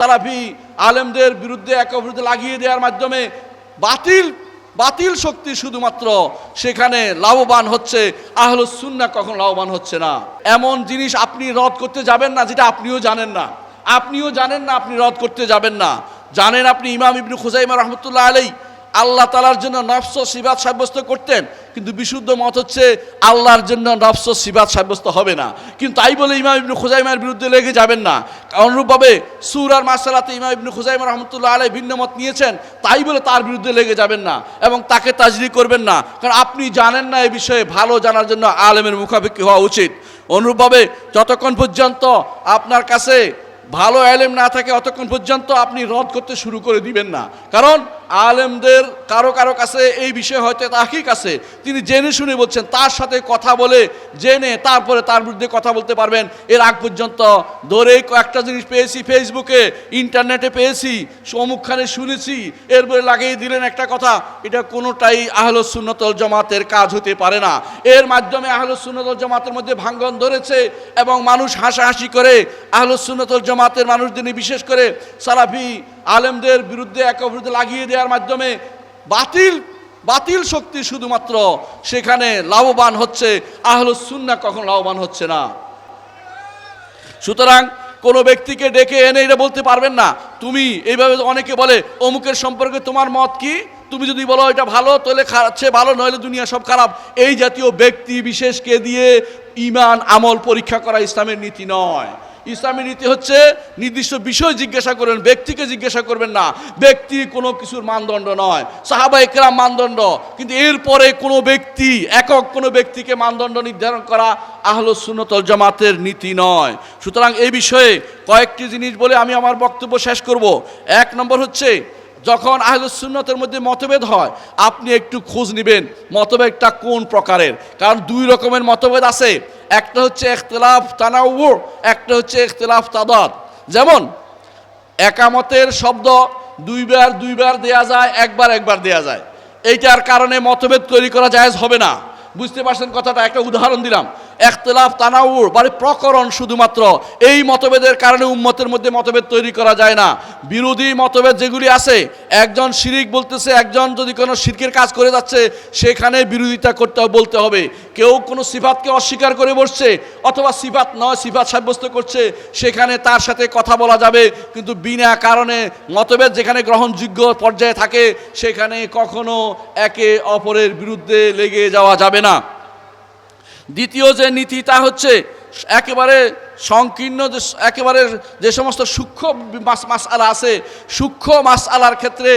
সালাফি আলেমদের বিরুদ্ধে একে লাগিয়ে দেওয়ার মাধ্যমে বাতিল বাতিল শক্তি শুধুমাত্র সেখানে লাভবান হচ্ছে আহল সুন্না কখন লাভবান হচ্ছে না। এমন জিনিস আপনি রদ করতে যাবেন না যেটা আপনিও জানেন না। আপনিও জানেন না আপনি রদ করতে যাবেন না। জানেন আপনি ইমাম ইবনু খুজাইমা রহমতুল্লাহ আলাই আল্লাহ তালার জন্য নফস ও সিবাত সাব্যস্ত করতেন, কিন্তু বিশুদ্ধ মত হচ্ছে আল্লাহর জন্য নফস ও সিবাত সাব্যস্ত হবে না। কিন্তু তাই বলে ইমাম ইবনু খুজাইমার বিরুদ্ধে লেগে যাবেন না। অনুরূপভাবে সুর আর মাসালাতে ইমাম ইবনু খুজাইমা রহমতুল্লাহ আলাই ভিন্ন মত নিয়েছেন, তাই বলে তার বিরুদ্ধে লেগে যাবেন না এবং তাকে তাজরি করবেন না। কারণ আপনি জানেন না এই বিষয়ে ভালো জানার জন্য আলেমের মুখাপেক্ষি হওয়া উচিত। অনুরূপভাবে যতক্ষণ পর্যন্ত আপনার কাছে ভালো আলেম না থাকে অতক্ষণ পর্যন্ত আপনি রদ করতে শুরু করে দিবেন না। কারণ আলেমদের কারও কারও কাছে এই বিষয়ে হয়তো তাহিক আছে। তিনি জেনে শুনে বলছেন, তার সাথে কথা বলে জেনে তারপরে তার বিরুদ্ধে কথা বলতে পারবেন। এর আগ পর্যন্ত ধরে কয়েকটা জিনিস পেয়েছি ফেসবুকে, ইন্টারনেটে পেয়েছি সমুখখানে শুনেছি, এরপরে লাগিয়ে দিলেন একটা কথা, এটা কোনোটাই আহলস সুন্নতল জামাতের কাজ হতে পারে না। এর মাধ্যমে আহলস সুন্নতল জামাতের মধ্যে ভাঙ্গন ধরেছে এবং মানুষ হাসাহাসি করে আহলস সুন্নতল জামাতের মানুষদের নিয়ে বিশেষ করে সালাফি আলেমদের বিরুদ্ধে একে বিরুদ্ধে লাগিয়ে দেওয়ার মাধ্যমে বাতিল বাতিল শক্তি শুধুমাত্র সেখানে লাভবান হচ্ছে, আহলুস সুন্না কখন লাভবান হচ্ছে না। সুতরাং কোনো ব্যক্তিকে ডেকে এনে এটা বলতে পারবেন না। তুমি এইভাবে অনেকে বলে, অমুকের সম্পর্কে তোমার মত কি? তুমি যদি বলো এটা ভালো, তাহলে সে ভালো, নইলে দুনিয়া সব খারাপ। এই জাতীয় ব্যক্তি বিশেষকে দিয়ে ইমান, আমল পরীক্ষা করা ইসলামের নীতি নয়। ইসলামের নীতি হচ্ছে নির্দিষ্ট বিষয় জিজ্ঞাসা করবেন ব্যক্তিকে জিজ্ঞাসা করবেন না। ব্যক্তি কোনো কিছুর মানদণ্ড নয়। সাহাবা একরাম মানদণ্ড। কিন্তু এরপরে কোনো ব্যক্তি, একক কোনো ব্যক্তিকে মানদণ্ড নির্ধারণ করা আহলো সুন্নতল জামাতের নীতি নয়। সুতরাং এই বিষয়ে কয়েকটি জিনিস বলে আমি আমার বক্তব্য শেষ করব। এক নম্বর হচ্ছে যখন আহলুস সুন্নতের মধ্যে মতভেদ হয়, আপনি একটু খোঁজ নেবেন মতভেদটা কোন প্রকারের। কারণ দুই রকমের মতভেদ আছে। একটা হচ্ছে এখতলাফ তানাউর একটা হচ্ছে এখতলাফ তাদাদ যেমন, একামতের শব্দ দুইবার দুইবার দেয়া যায়, একবার একবার দেয়া যায়। এইটার কারণে মতভেদ তৈরি করা জায়েজ হবে না। বুঝতে পারছেন কথাটা? একটা উদাহরণ দিলাম। একতলাফ, তানাউর মানে প্রকরণ শুধুমাত্র। এই মতভেদের কারণে উম্মতের মধ্যে মতভেদ তৈরি করা যায় না। বিরোধী মতভেদ যেগুলি আছে, একজন শিরিক বলতেছে, একজন যদি কোনো শিরকের কাজ করে যাচ্ছে, সেখানে বিরোধিতা করতে বলতে হবে। কেউ কোনো সিফাতকে অস্বীকার করে বসছে, অথবা সিফাত নয়, সিফাত সাব্যস্ত করছে, সেখানে তার সাথে কথা বলা যাবে। কিন্তু বিনা কারণে মতভেদ যেখানে গ্রহণযোগ্য পর্যায়ে থাকে, সেখানে কখনো একে অপরের বিরুদ্ধে লেগে যাওয়া যাবে না। দ্বিতীয় যে নীতি তা হচ্ছে একেবারে সংকীর্ণ যে একেবারে যে সমস্ত সূক্ষ্ম মাস মাস আলা আছে সূক্ষ্ম মাস আলার ক্ষেত্রে